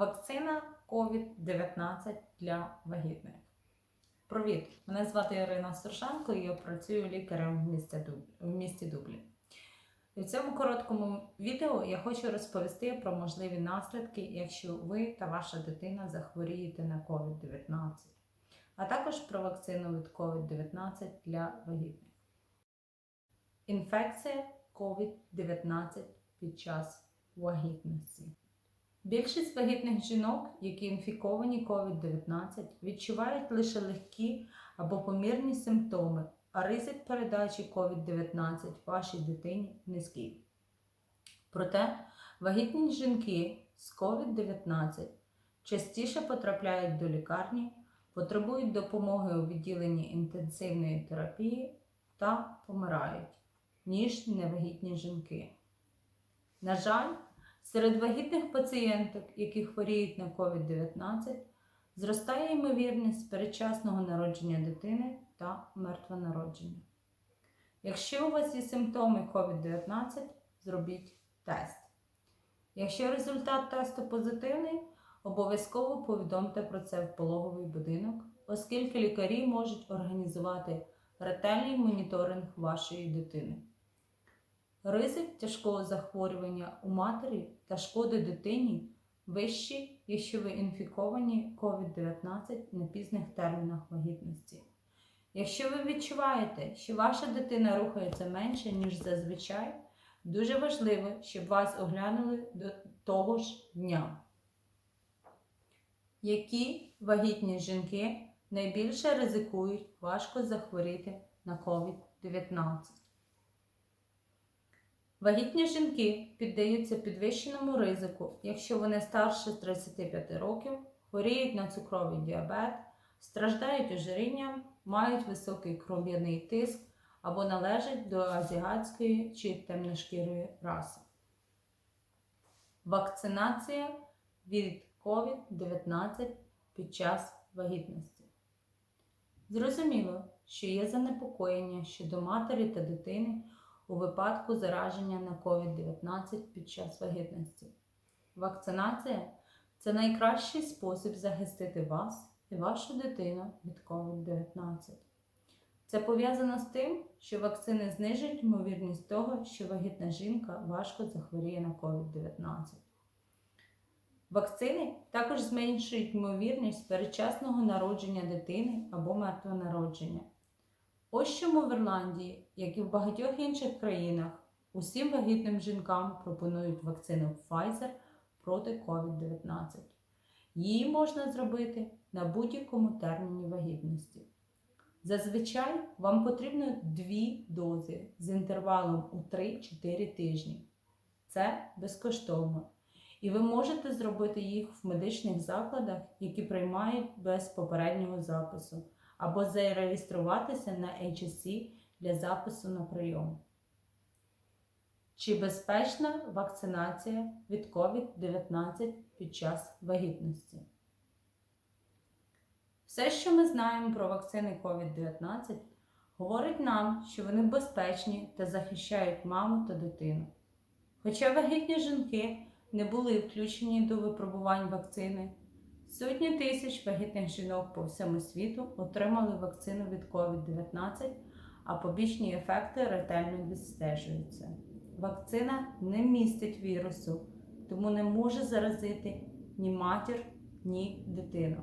Вакцина COVID-19 для вагітних. Привіт! Мене звати Ірина Сторженко і я працюю лікарем в місті Дублі. І в цьому короткому відео я хочу розповісти про можливі наслідки, якщо ви та ваша дитина захворієте на COVID-19, а також про вакцину від COVID-19 для вагітних. Інфекція COVID-19 під час вагітності. Більшість вагітних жінок, які інфіковані COVID-19, відчувають лише легкі або помірні симптоми, а ризик передачі COVID-19 вашій дитині низький. Проте вагітні жінки з COVID-19 частіше потрапляють до лікарні, потребують допомоги у відділенні інтенсивної терапії та помирають, ніж невагітні жінки. На жаль, Серед вагітних пацієнток, які хворіють на COVID-19, зростає ймовірність передчасного народження дитини та мертвонародження. Якщо у вас є симптоми COVID-19, зробіть тест. Якщо результат тесту позитивний, обов'язково повідомте про це в пологовий будинок, оскільки лікарі можуть організувати ретельний моніторинг вашої дитини. Ризик тяжкого захворювання у матері та шкоди дитині вищий, якщо ви інфіковані COVID-19 на пізних термінах вагітності. Якщо ви відчуваєте, що ваша дитина рухається менше, ніж зазвичай, дуже важливо, щоб вас оглянули до того ж дня. Які вагітні жінки найбільше ризикують важко захворіти на COVID-19? Вагітні жінки піддаються підвищеному ризику, якщо вони старше 35 років, хворіють на цукровий діабет, страждають ожирінням, мають високий кров'яний тиск або належать до азіатської чи темношкірої раси. Вакцинація від COVID-19 під час вагітності. Зрозуміло, що є занепокоєння щодо матері та дитини у випадку зараження на COVID-19 під час вагітності. Вакцинація це найкращий спосіб захистити вас і вашу дитину від COVID-19. Це пов'язано з тим, що вакцини знижують ймовірність того, що вагітна жінка важко захворіє на COVID-19. Вакцини також зменшують ймовірність передчасного народження дитини або мертвого народження. Ось чому в Ірландії, як і в багатьох інших країнах, усім вагітним жінкам пропонують вакцину Pfizer проти COVID-19. Її можна зробити на будь-якому терміні вагітності. Зазвичай вам потрібно дві дози з інтервалом у 3-4 тижні. Це безкоштовно. І ви можете зробити їх в медичних закладах, які приймають без попереднього запису або зареєструватися на HSC для запису на прийом. Чи безпечна вакцинація від COVID-19 під час вагітності? Все, що ми знаємо про вакцини COVID-19, говорить нам, що вони безпечні та захищають маму та дитину. Хоча вагітні жінки не були включені до випробувань вакцини, Сотні тисяч вагітних жінок по всьому світу отримали вакцину від COVID-19, а побічні ефекти ретельно відстежуються. Вакцина не містить вірусу, тому не може заразити ні матір, ні дитину.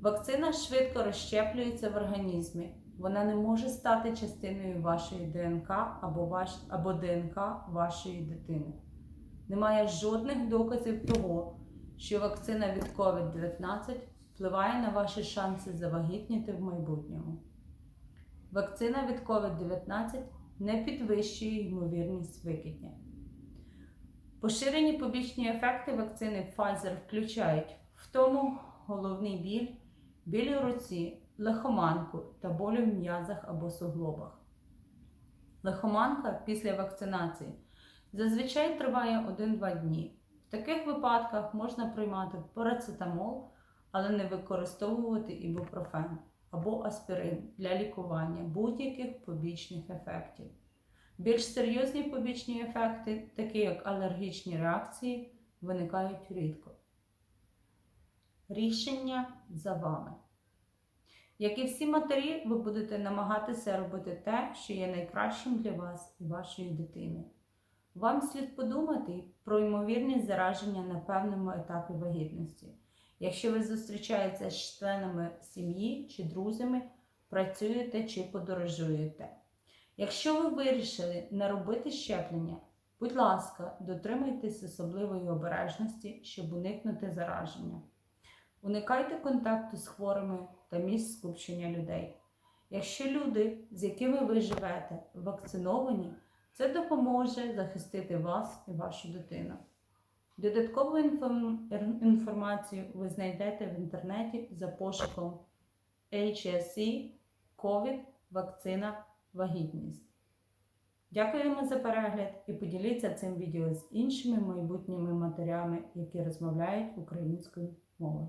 Вакцина швидко розщеплюється в організмі. Вона не може стати частиною вашої ДНК або, ваш, або ДНК вашої дитини. Немає жодних доказів того, що вакцина від COVID-19 впливає на ваші шанси завагітніти в майбутньому. Вакцина від COVID-19 не підвищує ймовірність викидня. Поширені побічні ефекти вакцини Pfizer включають втому головний біль, біль у руці, лихоманку та болю в м'язах або суглобах. Лихоманка після вакцинації зазвичай триває 1-2 дні. В таких випадках можна приймати парацетамол, але не використовувати ібупрофен або аспірин для лікування будь-яких побічних ефектів. Більш серйозні побічні ефекти, такі як алергічні реакції, виникають рідко. Рішення за вами. Як і всі матері, ви будете намагатися робити те, що є найкращим для вас і вашої дитини. Вам слід подумати про ймовірність зараження на певному етапі вагітності. Якщо ви зустрічаєтеся з членами сім'ї чи друзями, працюєте чи подорожуєте. Якщо ви вирішили не робити щеплення, будь ласка, дотримуйтесь особливої обережності, щоб уникнути зараження. Уникайте контакту з хворими та місць скупчення людей. Якщо люди, з якими ви живете, вакциновані, це допоможе захистити вас і вашу дитину. Додаткову інформацію ви знайдете в інтернеті за пошуком HSE COVID вакцина вагітність. Дякуємо за перегляд і поділіться цим відео з іншими майбутніми матерями, які розмовляють українською мовою.